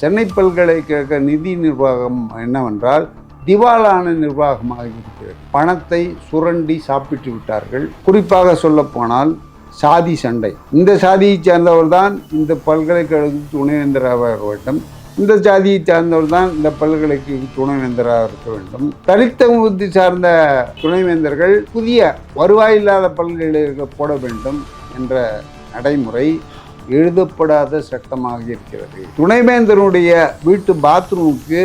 சென்னை பல்கலைக்கழக நிதி நிர்வாகம் என்னவென்றால் திவாலான நிர்வாகமாக இருக்கிறது பணத்தை சுரண்டி சாப்பிட்டு விட்டார்கள். குறிப்பாக சொல்லப்போனால் சாதி சண்டை. இந்த சாதியைச் சேர்ந்தவர் தான் இந்த பல்கலைக்கழக துணைவேந்தராக வேண்டும். இந்த ஜாதியை சார்ந்தவர் தான் இந்த பல்கலைக்கு துணைவேந்தராக இருக்க வேண்டும். தலித்த முகத்தை சார்ந்த துணைவேந்தர்கள் புதிய வருவாய் இல்லாத பல்கலைக்கழக போட வேண்டும் என்ற நடைமுறை எழுதப்படாத சட்டமாக இருக்கிறது. துணைவேந்தருடைய வீட்டு பாத்ரூமுக்கு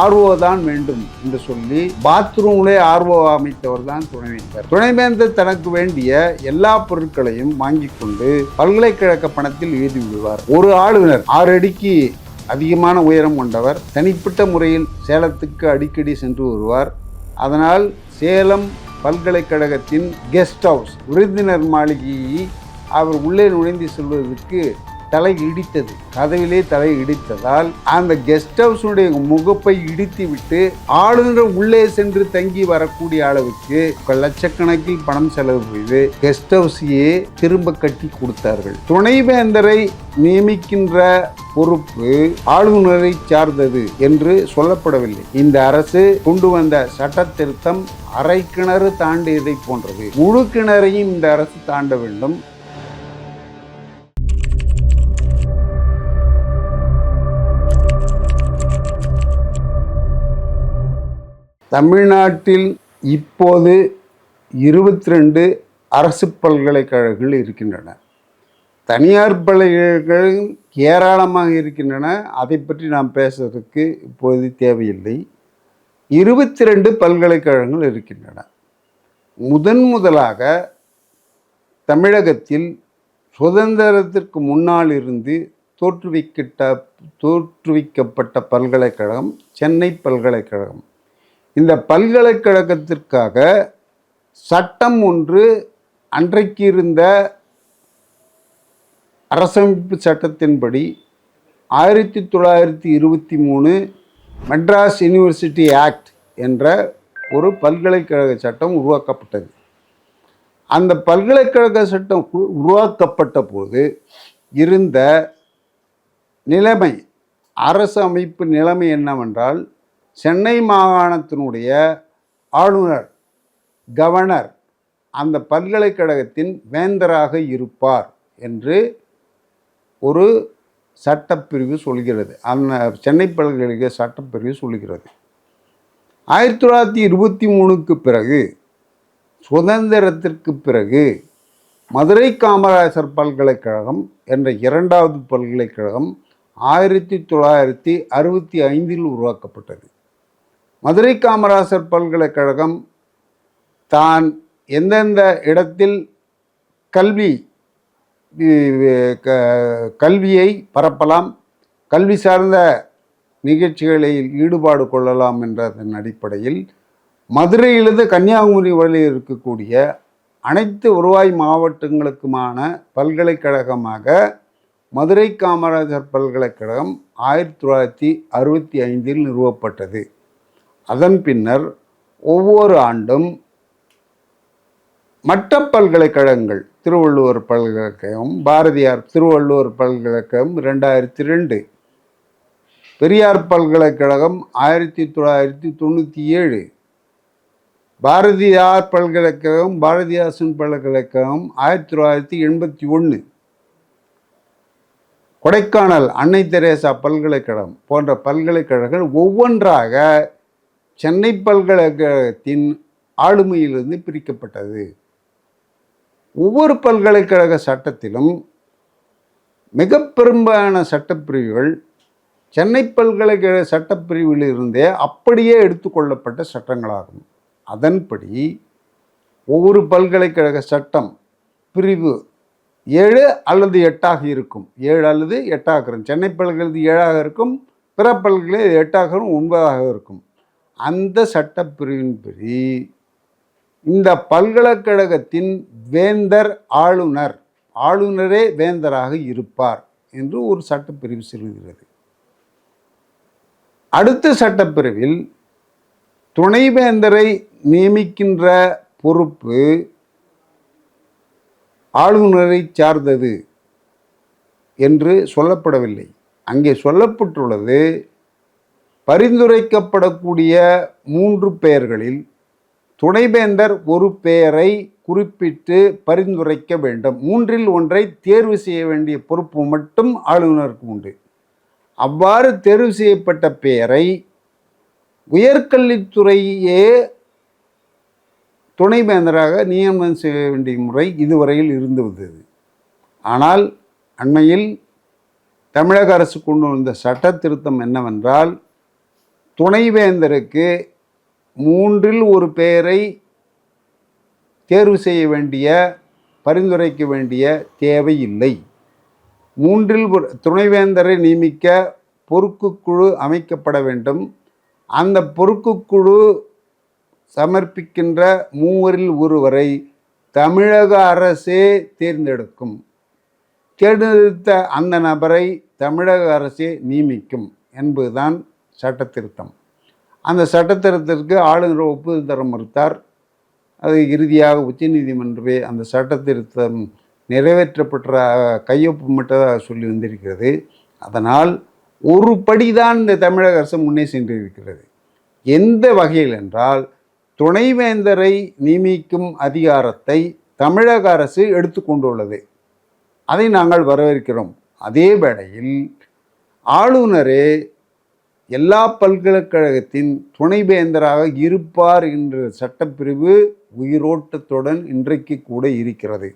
ஆர்வோ தான் வேண்டும் என்று சொல்லி பாத்ரூம்லே ஆர்வோ அமைத்தவர் தான் துணைவேந்தர். துணைவேந்தர் தனக்கு வேண்டிய எல்லா பொருட்களையும் வாங்கி கொண்டு பல்கலைக்கழக பணத்தில் எழுதி விடுவார் ஒரு ஆளுநர் ஆறு அடிக்கு அதிகமான உயரம் கொண்டவர் தனிப்பட்ட முறையில் சேலத்துக்கு அடிக்கடி சென்று வருவார். அதனால் சேலம் பல்கலைக்கழகத்தின் கெஸ்ட் ஹவுஸ் விருந்தினர் மாளிகையை அவர் உள்ளே நுழைந்து செல்வதற்கு தலை இடித்தது. கதவிலே தலை இடித்ததால் அந்த கெஸ்ட் ஹவுஸுடைய முகப்பை இடித்து விட்டு ஆளுநர் உள்ளே சென்று தங்கி வரக்கூடிய அளவுக்கு லட்சக்கணக்கில் பணம் செலவு செய்து கெஸ்ட் ஹவுஸையே திரும்ப கட்டி கொடுத்தார்கள். துணைவேந்தரை நியமிக்கின்ற பொறுப்பு ஆளுநரை சார்ந்தது என்று சொல்லப்படவில்லை. இந்த அரசு கொண்டு வந்த சட்ட திருத்தம் அரை கிணறு தாண்டியதை போன்றது. முழு கிணறையும் இந்த அரசு தாண்ட வேண்டும். தமிழ்நாட்டில் இப்போது இருபத்தி ரெண்டு அரசு பல்கலைக்கழகங்கள் இருக்கின்றன. தனியார் பல்கலைக்கழகங்கள் ஏராளமாக இருக்கின்றன. அதை பற்றி நாம் பேசுவதற்கு இப்போது தேவையில்லை. இருபத்தி ரெண்டு பல்கலைக்கழகங்கள் இருக்கின்றன. முதன் முதலாக தமிழகத்தில் சுதந்திரத்திற்கு முன்னால் இருந்து தோற்றுவிக்கிட்ட தோற்றுவிக்கப்பட்ட பல்கலைக்கழகம் சென்னை பல்கலைக்கழகம். இந்த பல்கலைக்கழகத்திற்காக சட்டம் ஒன்று அன்றைக்கு இருந்த அரசமைப்பு சட்டத்தின்படி ஆயிரத்தி தொள்ளாயிரத்தி இருபத்தி மூணு மெட்ராஸ் யூனிவர்சிட்டி ஆக்ட் என்ற ஒரு பல்கலைக்கழக சட்டம் உருவாக்கப்பட்டது. அந்த பல்கலைக்கழக சட்டம் உ- உருவாக்கப்பட்ட போது இருந்த நிலைமை அரசு அமைப்பு நிலைமை என்னவென்றால் சென்னை மாகாணத்தினுடைய ஆளுநர் கவர்னர் அந்த பல்கலைக்கழகத்தின் வேந்தராக இருப்பார் என்று ஒரு சட்டப்பிரிவு சொல்கிறது. அந்த சென்னை பல்கலைக்கழக சட்டப்பிரிவு சொல்கிறது. ஆயிரத்தி தொள்ளாயிரத்தி இருபத்தி மூணுக்கு பிறகு சுதந்திரத்திற்கு பிறகு மதுரை காமராஜர் பல்கலைக்கழகம் என்ற இரண்டாவது பல்கலைக்கழகம் ஆயிரத்தி தொள்ளாயிரத்தி அறுபத்தி ஐந்தில் உருவாக்கப்பட்டது. மதுரை காமராசர் பல்கலைக்கழகம் தான் எந்தெந்த இடத்தில் கல்வி கல்வியை பரப்பலாம் கல்வி சார்ந்த நிகழ்ச்சிகளில் ஈடுபாடு கொள்ளலாம் என்றதன் அடிப்படையில் மதுரையிலிருந்து கன்னியாகுமரி வரை இருக்கக்கூடிய அனைத்து வருவாய் மாவட்டங்களுக்குமான பல்கலைக்கழகமாக மதுரை காமராஜர் பல்கலைக்கழகம் ஆயிரத்தி தொள்ளாயிரத்தி அறுபத்தி ஐந்தில் நிறுவப்பட்டது. அதன் பின்னர் ஒவ்வொரு ஆண்டும் மற்ற பல்கலைக்கழகங்கள் திருவள்ளுவர் பல்கலைக்கழகம் பாரதியார் திருவள்ளுவர் பல்கலைக்கழகம் ரெண்டாயிரத்தி ரெண்டு பெரியார் பல்கலைக்கழகம் ஆயிரத்தி தொள்ளாயிரத்தி தொண்ணூற்றி ஏழு பாரதியார் பல்கலைக்கழகம் பாரதிதாசன் பல்கலைக்கழகம் ஆயிரத்தி தொள்ளாயிரத்தி எண்பத்தி ஒன்று கொடைக்கானல் அன்னை தெரேசா பல்கலைக்கழகம் போன்ற பல்கலைக்கழகங்கள் ஒவ்வொன்றாக சென்னை பல்கலைக்கழகத்தின் ஆளுமையிலிருந்து பிரிக்கப்பட்டது. ஒவ்வொரு பல்கலைக்கழக சட்டத்திலும் மிக பெரும்பாலான சட்டப்பிரிவுகள் சென்னை பல்கலைக்கழக சட்டப்பிரிவிலிருந்தே அப்படியே எடுத்துக்கொள்ளப்பட்ட சட்டங்களாகும். அதன்படி ஒவ்வொரு பல்கலைக்கழக சட்டம் பிரிவு ஏழு அல்லது எட்டாக இருக்கும். ஏழு அல்லது எட்டாக இருக்கும். சென்னை பல்கலை ஏழாக இருக்கும். பிற பல்கலை எட்டாக இருக்கும், ஒன்பதாக இருக்கும். அந்த சட்டப்பிரிவின்படி இந்த பல்கலைக்கழகத்தின் வேந்தர் ஆளுநர் ஆளுநரே வேந்தராக இருப்பார் என்று ஒரு சட்டப்பிரிவு சொல்கிறது. அடுத்த சட்டப்பிரிவில் துணைவேந்தரை நியமிக்கின்ற பொறுப்பு ஆளுநரை சார்ந்தது என்று சொல்லப்படவில்லை. அங்கே சொல்லப்பட்டுள்ளது பரிந்துரைக்கப்படக்கூடிய மூன்று பெயர்களில் துணைவேந்தர் ஒரு பெயரை குறிப்பிட்டு பரிந்துரைக்க வேண்டும். மூன்றில் ஒன்றை தேர்வு செய்ய வேண்டிய பொறுப்பு மட்டும் ஆளுநருக்கு உண்டு. அவ்வாறு தேர்வு செய்யப்பட்ட பெயரை உயர்கல்வித்துறையே துணைவேந்தராக நியமனம் செய்ய வேண்டிய முறை இதுவரையில் இருந்து வந்தது. ஆனால் அண்மையில் தமிழக அரசு கொண்டு வந்த சட்ட திருத்தம் என்னவென்றால் துணைவேந்தருக்கு மூன்றில் ஒரு பெயரை தேர்வு செய்ய வேண்டிய பரிந்துரைக்க வேண்டிய தேவை இல்லை. மூன்றில் ஒரு துணைவேந்தரை நியமிக்க பொறுக்குக்குழு அமைக்கப்பட வேண்டும். அந்த பொறுப்புக்குழு சமர்ப்பிக்கின்ற மூவரில் ஒருவரை தமிழக அரசே தேர்ந்தெடுக்கும். தேர்ந்தெடுத்த அந்த நபரை தமிழக அரசே நியமிக்கும் என்பதுதான் சட்ட திருத்தம் அந்த சட்டத்திருத்தத்திற்கு ஆளுநர் ஒப்புதல் தர மறுத்தார். அது இறுதியாக உச்சநீதிமன்றமே அந்த சட்ட திருத்தம் நிறைவேற்றப்பட்ட கையொப்பமிட்டதாக சொல்லி வந்திருக்கிறது. அதனால் ஒரு படிதான் இந்த தமிழக அரசு முன்னே சென்றிருக்கிறது. எந்த வகையில் என்றால் துணைவேந்தரை நியமிக்கும் அதிகாரத்தை தமிழக அரசு எடுத்துக்கொண்டுள்ளது. அதை நாங்கள் வரவேற்கிறோம். அதே வேளையில் ஆளுநரே எல்லா பல்கலைக்கழகத்தின் துணைவேந்தராக இருப்பார் என்ற சட்டப்பிரிவு உயிரோட்டத்துடன் இன்றைக்கு கூட இருக்கிறது.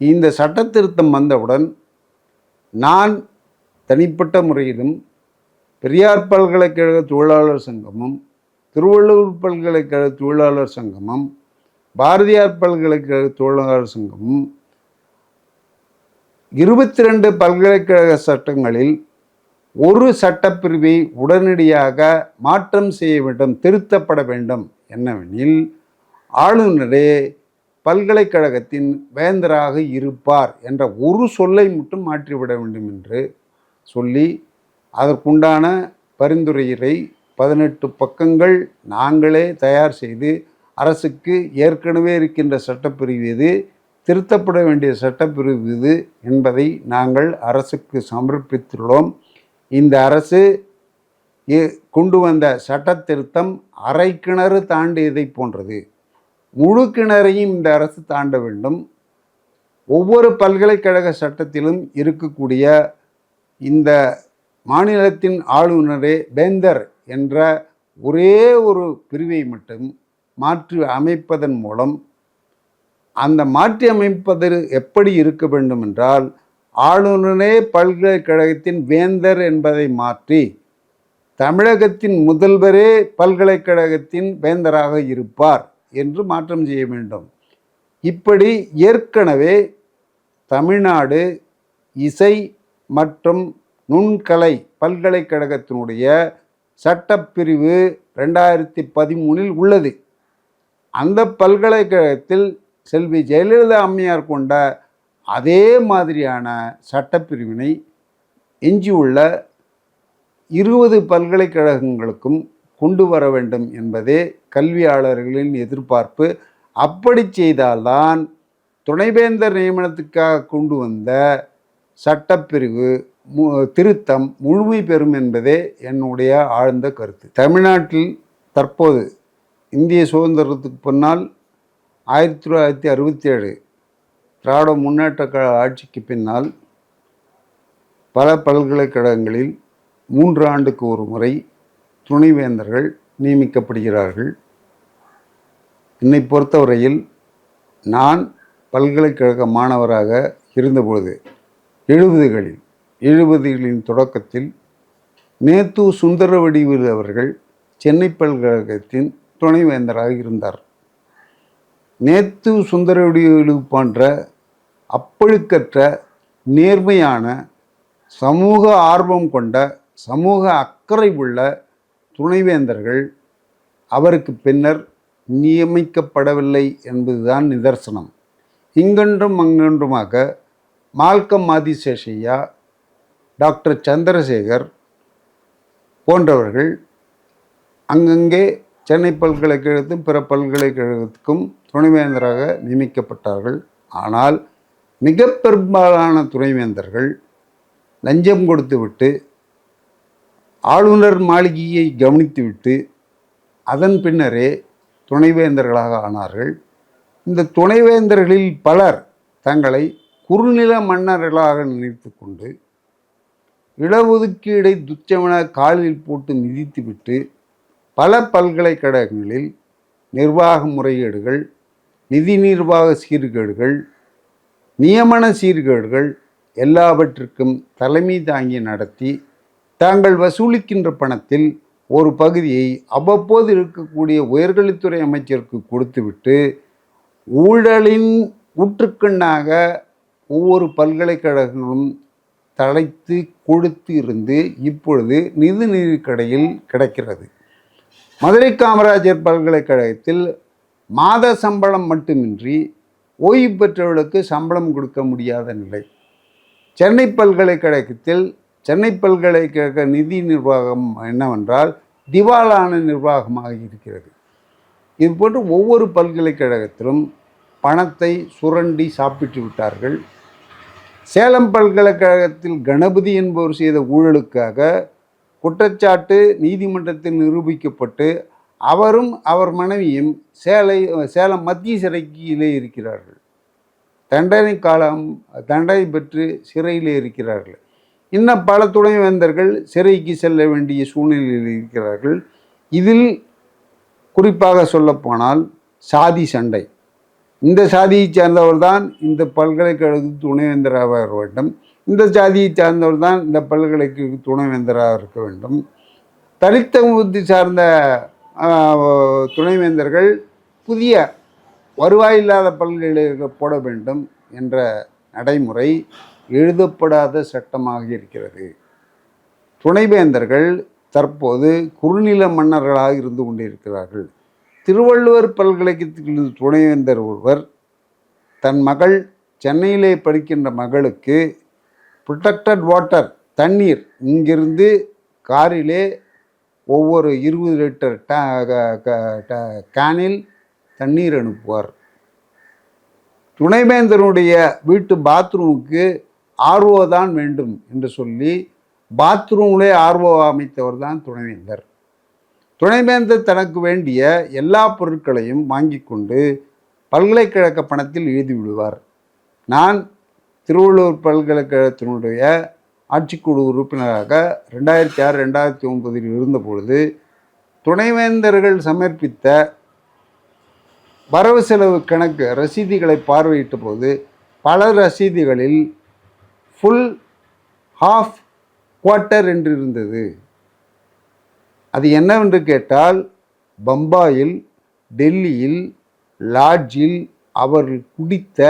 இந்த சட்ட திருத்தம் வந்தவுடன் நான் தனிப்பட்ட முறையிலும் பெரியார் பல்கலைக்கழக தொழிலாளர் சங்கமும் திருவள்ளூர் பல்கலைக்கழக தொழிலாளர் சங்கமும் பாரதியார் பல்கலைக்கழக தொழிலாளர் சங்கமும் இருபத்தி ரெண்டு பல்கலைக்கழக சட்டங்களில் ஒரு சட்டப்பிரிவை உடனடியாக மாற்றம் செய்ய வேண்டும் திருத்தப்பட வேண்டும் என்னவெனில் ஆளுநரே பல்கலைக்கழகத்தின் வேந்தராக இருப்பார் என்ற ஒரு சொல்லை மட்டும் மாற்றிவிட வேண்டும் என்று சொல்லி அதற்குண்டான பரிந்துரையை பதினெட்டு பக்கங்கள் நாங்களே தயார் செய்து அரசுக்கு ஏற்கனவே இருக்கின்ற சட்டப்பிரிவு இது திருத்தப்பட வேண்டிய சட்டப்பிரிவு இது என்பதை நாங்கள் அரசுக்கு சமர்ப்பித்துள்ளோம். இந்த அரசு கொண்டு வந்த சட்ட திருத்தம் அரை கிணறு தாண்டியதை போன்றது. முழு கிணறையும் இந்த அரசு தாண்ட வேண்டும். ஒவ்வொரு பல்கலைக்கழக சட்டத்திலும் இருக்கக்கூடிய இந்த மாநிலத்தின் ஆளுநரே வேந்தர் என்ற ஒரே ஒரு பிரிவை மட்டும் மாற்றி அமைப்பதன் மூலம் அந்த மாற்றி அமைப்பது எப்படி இருக்க வேண்டும் என்றால் ஆளுநரே பல்கலைக்கழகத்தின் வேந்தர் என்பதை மாற்றி தமிழகத்தின் முதல்வரே பல்கலைக்கழகத்தின் வேந்தராக இருப்பார் என்று மாற்றம் செய்ய வேண்டும். இப்படி ஏற்கனவே தமிழ்நாடு இசை மற்றும் நுண்கலை பல்கலைக்கழகத்தினுடைய சட்டப்பிரிவு ரெண்டாயிரத்தி பதிமூணில் உள்ளது. அந்த பல்கலைக்கழகத்தில் செல்வி ஜெயலலிதா அம்மையார் கொண்ட அதே மாதிரியான சட்டப்பிரிவினை எஞ்சியுள்ள இருபது பல்கலைக்கழகங்களுக்கும் கொண்டு வர வேண்டும் என்பதே கல்வியாளர்களின் எதிர்பார்ப்பு. அப்படி செய்தால்தான் துணைவேந்தர் நியமனத்துக்காக கொண்டு வந்த சட்டப்பிரிவு மு- திருத்தம் முழுமை பெறும் என்பதே என்னுடைய ஆழ்ந்த கருத்து. தமிழ்நாட்டில் தற்போது இந்திய சுதந்திரத்துக்கு பின்னால் ஆயிரத்தி தொள்ளாயிரத்தி அறுபத்தி ஏழு திராவிட முன்னேற்ற கழக ஆட்சிக்கு பின்னால் பல பல்கலைக்கழகங்களில் மூன்று ஆண்டுக்கு ஒரு முறை துணைவேந்தர்கள் நியமிக்கப்படுகிறார்கள். என்னை பொறுத்தவரையில் நான் பல்கலைக்கழக மாணவராக இருந்தபொழுது எழுபதுகளில் எழுபதுகளின் தொடக்கத்தில் நேத்து சுந்தரவடிவில் அவர்கள் சென்னை பல்கழகத்தின் துணைவேந்தராக இருந்தார். நேத்து சுந்தரவடிவேலு போன்ற அப்பழுக்கற்ற நேர்மையான சமூக ஆர்வம் கொண்ட சமூக அக்கறை உள்ள துணைவேந்தர்கள் அவருக்கு பின்னர் நியமிக்கப்படவில்லை என்பதுதான் நிதர்சனம். இங்கொன்றும் அங்கொன்றுமாக மால்கம் ஆதிசேஷையா டாக்டர் சந்திரசேகர் போன்றவர்கள் அங்கங்கே சென்னை பல்கலைக்கழகத்தும் பிற பல்கலைக்கழகத்துக்கும் துணைவேந்தராக நியமிக்கப்பட்டார்கள். ஆனால் மிக பெரும்பாலான துணைவேந்தர்கள் லஞ்சம் கொடுத்துவிட்டு ஆளுநர் மாளிகையை கவனித்துவிட்டு அதன் பின்னரே துணைவேந்தர்களாக ஆனார்கள். இந்த துணைவேந்தர்களில் பலர் தங்களை குறுநில மன்னர்களாக நினைத்து கொண்டு இடஒதுக்கீடை துச்சமென காலில் போட்டு மிதித்துவிட்டு பல பல்கலைக்கழகங்களில் நிர்வாக முறைகேடுகள் நிதி நிர்வாக சீர்கேடுகள் நியமன சீர்கேடுகள் எல்லாவற்றிற்கும் தலைமை தாங்கி நடத்தி தாங்கள் வசூலிக்கின்ற பணத்தில் ஒரு பகுதியை அவ்வப்போது இருக்கக்கூடிய உயர்கல்வித்துறை அமைச்சருக்கு கொடுத்துவிட்டு ஊழலின் ஊற்றுக்கண்ணாக ஒவ்வொரு பல்கலைக்கழகங்களும் தலைத்து கொடுத்து இருந்து இப்பொழுது நிதி கடையில் கிடைக்கிறது. மதுரை காமராஜர் பல்கலைக்கழகத்தில் மாத சம்பளம் மட்டுமின்றி ஓய்வு பெற்றவர்களுக்கு சம்பளம் கொடுக்க முடியாத நிலை. சென்னை பல்கலைக்கழகத்தில் சென்னை பல்கலைக்கழக நிதி நிர்வாகம் என்னவென்றால் திவாலான நிர்வாகமாக இருக்கிறது. இது போன்று ஒவ்வொரு பல்கலைக்கழகத்திலும் பணத்தை சுரண்டி சாப்பிட்டு விட்டார்கள். சேலம் பல்கலைக்கழகத்தில் கணபதி என்பவர் செய்த ஊழலுக்காக குற்றச்சாட்டு நீதிமன்றத்தில் நிரூபிக்கப்பட்டு அவரும் அவர் மனைவியும் சேலை சேலம் மத்திய சிறைக்கிலே இருக்கிறார்கள். தண்டனை காலம் தண்டனை பெற்று சிறையிலே இருக்கிறார்கள். இன்னும் பல துணைவேந்தர்கள் சிறைக்கு செல்ல வேண்டிய சூழ்நிலையில் இருக்கிறார்கள். இதில் குறிப்பாக சொல்லப்போனால் சாதி சண்டை. இந்த சாதியை சார்ந்தவர் தான் இந்த பல்கலைக்கழக துணைவேந்தராக இருக்க வேண்டும். இந்த சாதியை சார்ந்தவர் தான் இந்த பல்கலைக்கழக துணைவேந்தராக இருக்க வேண்டும். தலித்த சார்ந்த துணைவேந்தர்கள் புதிய வருவாய் இல்லாத பல்கலைக்கழக போட வேண்டும் என்ற நடைமுறை எழுதப்படாத சட்டமாக இருக்கிறது. துணைவேந்தர்கள் தற்போது குறுநில மன்னர்களாக இருந்து கொண்டிருக்கிறார்கள். திருவள்ளுவர் பல்கலைக்கழகத்தில் துணைவேந்தர் ஒருவர் தன் மகள் சென்னையிலே படிக்கின்ற மகளுக்கு ப்ரொடெக்டட் வாட்டர் தண்ணீர் இங்கிருந்து காரிலே ஒவ்வொரு இருபது லிட்டர் க- க- ட- கேனில் தண்ணீர் அனுப்புவார். துணைவேந்தருடைய வீட்டு பாத்ரூமுக்கு ஆர்வோ தான் வேண்டும் என்று சொல்லி பாத்ரூம்லே ஆர்வோ அமைத்தவர் தான் துணைவேந்தர். துணைவேந்தர் தனக்கு வேண்டிய எல்லா பொருட்களையும் வாங்கி கொண்டு பல்கலைக்கழக பணத்தில் எழுதி விடுவார். நான் திருவள்ளூர் பல்கலைக்கழகத்தினுடைய ஆட்சிக்குழு உறுப்பினராக ரெண்டாயிரத்தி ஆறு ரெண்டாயிரத்தி ஒன்பதில் இருந்தபொழுது துணைவேந்தர்கள் சமர்ப்பித்த வரவு செலவு கணக்கு ரசீதுகளை பார்வையிட்ட போது பல ரசீதுகளில் ஃபுல் ஹாஃப் குவார்ட்டர் என்று இருந்தது. அது என்னவென்று கேட்டால் பம்பாயில் டெல்லியில் லாட்ஜில் அவர்கள் குடித்த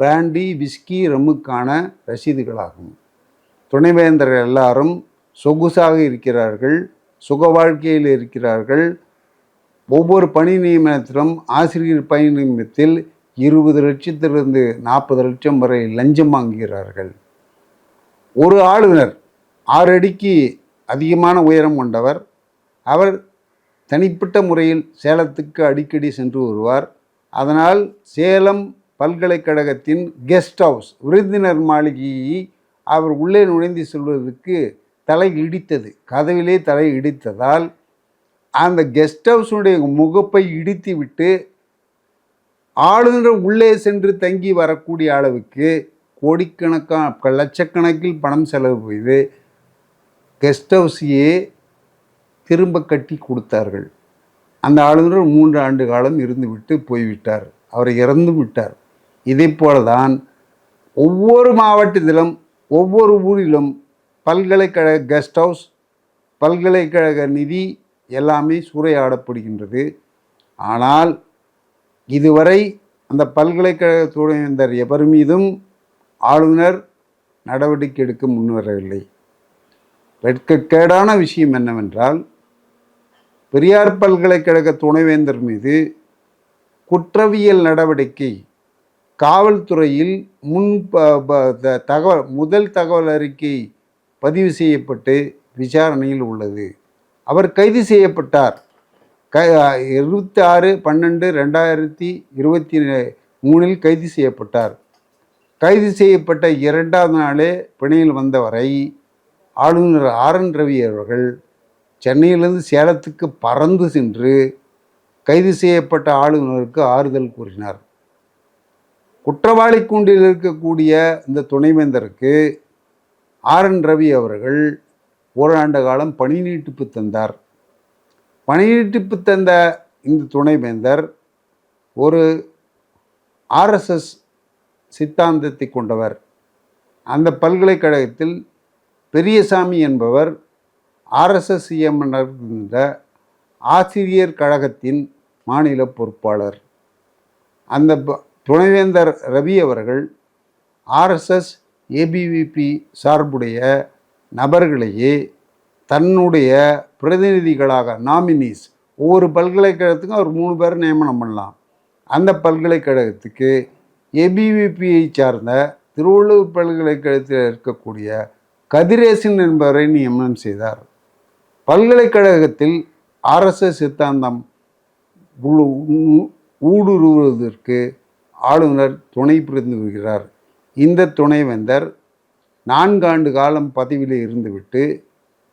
பிராண்டி விஸ்கி ரம்முக்கான ரசீதுகளாகும். துணைவேந்தர்கள் எல்லாரும் சொகுசாக இருக்கிறார்கள் சுக வாழ்க்கையில் இருக்கிறார்கள். ஒவ்வொரு பணி நியமனத்திலும் ஆசிரியர் பணி நியமனத்தில் இருபது லட்சத்திலிருந்து நாற்பது லட்சம் வரை லஞ்சம் வாங்குகிறார்கள். ஒரு ஆளுநர் ஆறு அடிக்கு அதிகமான உயரம் கொண்டவர். அவர் தனிப்பட்ட முறையில் சேலத்துக்கு அடிக்கடி சென்று வருவார். அதனால் சேலம் பல்கலைக்கழகத்தின் கெஸ்ட் ஹவுஸ் விருந்தினர் மாளிகையை அவர் உள்ளே நுழைந்து செல்வதற்கு தலை இடித்தது. கதவிலே தலை இடித்ததால் அந்த கெஸ்ட் ஹவுஸுடைய முகப்பை இடித்து விட்டு ஆளுநர் உள்ளே சென்று தங்கி வரக்கூடிய அளவுக்கு கோடிக்கணக்கான லட்சக்கணக்கில் பணம் செலவு செய்து கெஸ்ட் ஹவுஸையே திரும்ப கட்டி கொடுத்தார்கள். அந்த ஆளுநர் மூன்று ஆண்டு காலம் இருந்துவிட்டு போய்விட்டார். அவர் இறந்து விட்டார் இதே போலதான் ஒவ்வொரு மாவட்டத்திலும் ஒவ்வொரு ஊரிலும் பல்கலைக்கழக கெஸ்ட் ஹவுஸ் பல்கலைக்கழக நிதி எல்லாமே சூறையாடப்படுகின்றது. ஆனால் இதுவரை அந்த பல்கலைக்கழக துணைவேந்தர் எவர் மீதும் ஆளுநர் நடவடிக்கை எடுக்க முன்வரவில்லை. வெட்கக்கேடான விஷயம் என்னவென்றால் பெரியார் பல்கலைக்கழக துணைவேந்தர் மீது குற்றவியல் நடவடிக்கை காவல்துறையில் முன் ப- ப- த- தகவல் முதல் தகவல் அறிக்கை பதிவு செய்யப்பட்டு விசாரணையில் உள்ளது. அவர் கைது செய்யப்பட்டார். க இருபத்தி ஆறு பன்னெண்டு ரெண்டாயிரத்தி இருபத்தி மூணில் கைது செய்யப்பட்டார். கைது செய்யப்பட்ட இரண்டாவது நாளே பிணையில் வந்தவரை ஆளுநர் ஆர் என் ரவி அவர்கள் சென்னையிலிருந்து சேலத்துக்கு பறந்து சென்று கைது செய்யப்பட்ட ஆளுநருக்கு ஆறுதல் கூறினார். குற்றவாளி கூண்டில் இருக்கக்கூடிய இந்த துணைவேந்தருக்கு ஆர் என் ரவி அவர்கள் ஓராண்டு காலம் பணி நீட்டிப்பு தந்தார். பணி நீட்டிப்பு தந்த இந்த துணைவேந்தர் ஒரு ஆர்எஸ்எஸ் சித்தாந்தத்தை கொண்டவர். அந்த பல்கலைக்கழகத்தில் பெரியசாமி என்பவர் ஆர்எஸ்எஸ் என்ற ஆசிரியர் கழகத்தின் மாநில பொறுப்பாளர். அந்த ப- துணைவேந்தர் ரவி அவர்கள் ஆர்எஸ்எஸ் ஏபிவிபி சார்புடைய நபர்களையே தன்னுடைய பிரதிநிதிகளாக நாமினிஸ் ஒவ்வொரு பல்கலைக்கழகத்துக்கும் அவர் மூணு பேர் நியமனம் பண்ணலாம். அந்த பல்கலைக்கழகத்துக்கு ஏபிவிபியை சார்ந்த திருவள்ளூர் பல்கலைக்கழகத்தில் இருக்கக்கூடிய கதிரேசன் என்பவரை நியமனம் செய்தார். பல்கலைக்கழகத்தில் ஆர்எஸ்எஸ் சித்தாந்தம் ஊடுருவதற்கு ஊ- ஊடுருவுவதற்கு ஆளுநர் துணை புரிந்து வருகிறார் இந்த துணைவேந்தர் நான்காண்டு காலம் பதவியில் இருந்துவிட்டு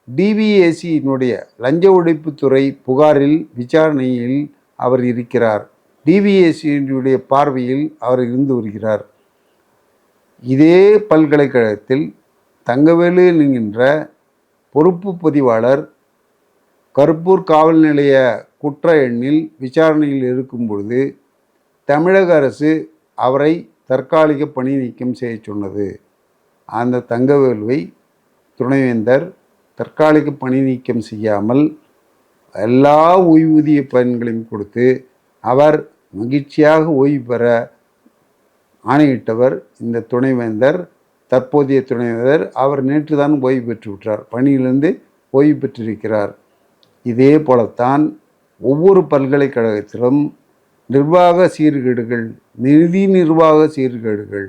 டிவிஏசியினுடைய லஞ்ச ஒழிப்புத்துறை புகாரில் விசாரணையில் அவர் இருக்கிறார். டிவிஏசியினுடைய பார்வையில் அவர் இருந்து வருகிறார். இதே பல்கலைக்கழகத்தில் தங்கவேலு என்கின்ற பொறுப்பு பதிவாளர் கருப்பூர் காவல் நிலைய குற்ற எண்ணில் விசாரணையில் இருக்கும் பொழுது தமிழக அரசு அவரை தற்காலிக பணி நீக்கம் செய்ய சொன்னது. அந்த தங்கவேலுவை துணைவேந்தர் தற்காலிக பணி நீக்கம் செய்யாமல் எல்லா ஓய்வூதிய பயன்களையும் கொடுத்து அவர் மகிழ்ச்சியாக ஓய்வு பெற ஆணையிட்டவர் இந்த துணைவேந்தர். தற்போதைய துணைவேந்தர் அவர் நேற்று தான் ஓய்வு பெற்று விட்டார். பணியிலிருந்து ஓய்வு பெற்றிருக்கிறார். இதே போலத்தான் ஒவ்வொரு பல்கலைக்கழகத்திலும் நிர்வாக சீர்கேடுகள் நிதி நிர்வாக சீர்கேடுகள்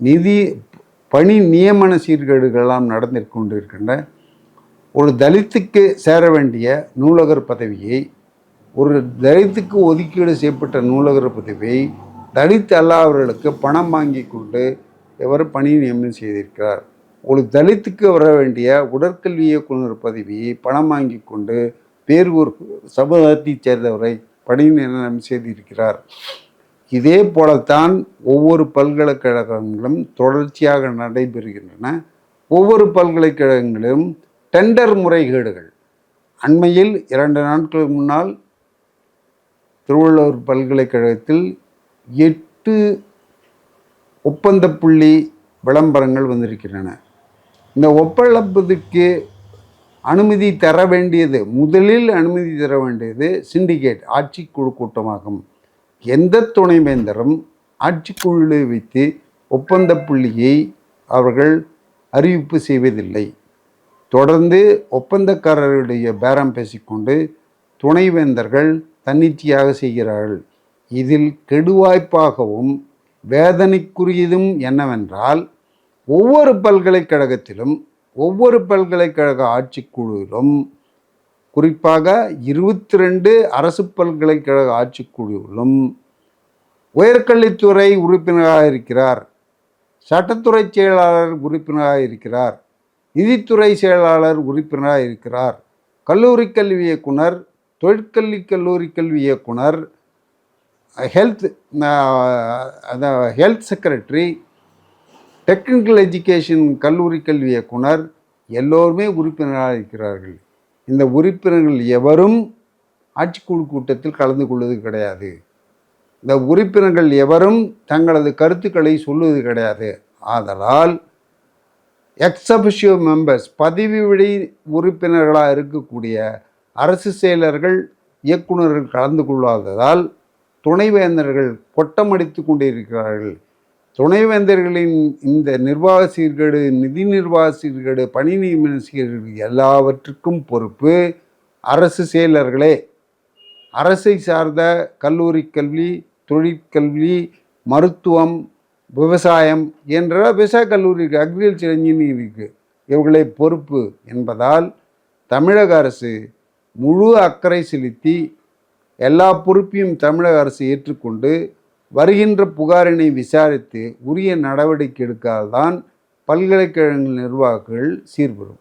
நிதி பணி நியமன சீர்கேடுகள்லாம் நடந்து கொண்டிருக்கின்ற ஒரு தலித்துக்கு சேர வேண்டிய நூலகர் பதவியை ஒரு தலித்துக்கு ஒதுக்கீடு செய்யப்பட்ட நூலகர் பதவியை தலித் அல்லாதவர்களுக்கு பணம் வாங்கி கொண்டு இவர் பணி நியமனம் செய்திருக்கிறார். ஒரு தலித்துக்கு வர வேண்டிய உடற்கல்வி இயக்குனர் பதவியை பணம் வாங்கி கொண்டு வேறு ஒரு சமுதாயத்தைச் சேர்ந்தவரை பணிநிலம் செய்திருக்கிறார்? இதே போலத்தான் ஒவ்வொரு பல்கலைக்கழகங்களும் தொடர்ச்சியாக நடைபெறுகின்றன. ஒவ்வொரு பல்கலைக்கழகங்களிலும் டெண்டர் முறைகேடுகள். அண்மையில் இரண்டு நாட்களுக்கு முன்னால் திருவள்ளூர் பல்கலைக்கழகத்தில் எட்டு ஒப்பந்த புள்ளி விளம்பரங்கள் வந்திருக்கின்றன. இந்த ஒப்பளப்பதுக்கு அனுமதி தர வேண்டியது முதலில் அனுமதி தர வேண்டியது சிண்டிகேட் ஆட்சிக்குழு கூட்டமாகும். எந்த துணை வேந்தரும் ஆட்சிக்குழுவை வைத்து ஒப்பந்த புள்ளியை அவர்கள் அறிவிப்பு செய்வதில்லை. தொடர்ந்து ஒப்பந்தக்காரர்களுடைய பேரம் பேசிக்கொண்டு துணைவேந்தர்கள் தன்னிச்சையாக செய்கிறார்கள். இதில் கெடுவாய்ப்பாகவும் வேதனைக்குரியதும் என்னவென்றால் ஒவ்வொரு பல்கலைக்கழகத்திலும் ஒவ்வொரு பல்கலைக்கழக ஆட்சிக்குழுவிலும் குறிப்பாக இருபத்தி ரெண்டு அரசு பல்கலைக்கழக ஆட்சிக்குழுவிலும் உயர்கல்வித்துறை உறுப்பினராக இருக்கிறார் சட்டத்துறை செயலாளர் உறுப்பினராக இருக்கிறார் நிதித்துறை செயலாளர் உறுப்பினராக இருக்கிறார் கல்லூரி கல்வி இயக்குனர் தொழிற்கல்வி கல்லூரி கல்வி இயக்குனர் ஹெல்த் அந்த ஹெல்த் செக்ரட்டரி டெக்னிக்கல் எஜுகேஷன் கல்லூரி கல்வி இயக்குனர் எல்லோருமே உறுப்பினராக இருக்கிறார்கள். இந்த உறுப்பினர்கள் எவரும் ஆட்சிக்குழு கூட்டத்தில் கலந்து கொள்வது கிடையாது. இந்த உறுப்பினர்கள் எவரும் தங்களது கருத்துக்களை சொல்லுவது கிடையாது. ஆதலால் எக்ஸபிஷியோ மெம்பர்ஸ் பதவி விடை உறுப்பினர்களாக இருக்கக்கூடிய அரசு செயலர்கள் இயக்குநர்கள் கலந்து கொள்ளாததால் துணைவேந்தர்கள் கொட்டமடித்து கொண்டிருக்கிறார்கள். துணைவேந்தர்களின் இந்த நிர்வாக சீர்கேடு நிதி நிர்வாக சீர்கேடு பணி நியமன சீர்கேடு எல்லாவற்றுக்கும் பொறுப்பு அரசு செயலர்களே. அரசை சார்ந்த கல்லூரி கல்வி தொழிற்கல்வி மருத்துவம் விவசாயம் என்ற விவசாய கல்லூரி இருக்குது அக்ரிகல்ச்சர் இன்ஜினியரிங் இருக்குது இவர்களே பொறுப்பு என்பதால் தமிழக அரசு முழு அக்கறை செலுத்தி எல்லா பொறுப்பையும் தமிழக அரசு ஏற்றுக்கொண்டு வருகின்ற புகாரினை விசாரித்து உரிய நடவடிக்கை எடுக்காதான் பல்கலைக்கழக நிர்வாகிகள் சீர்பெறும்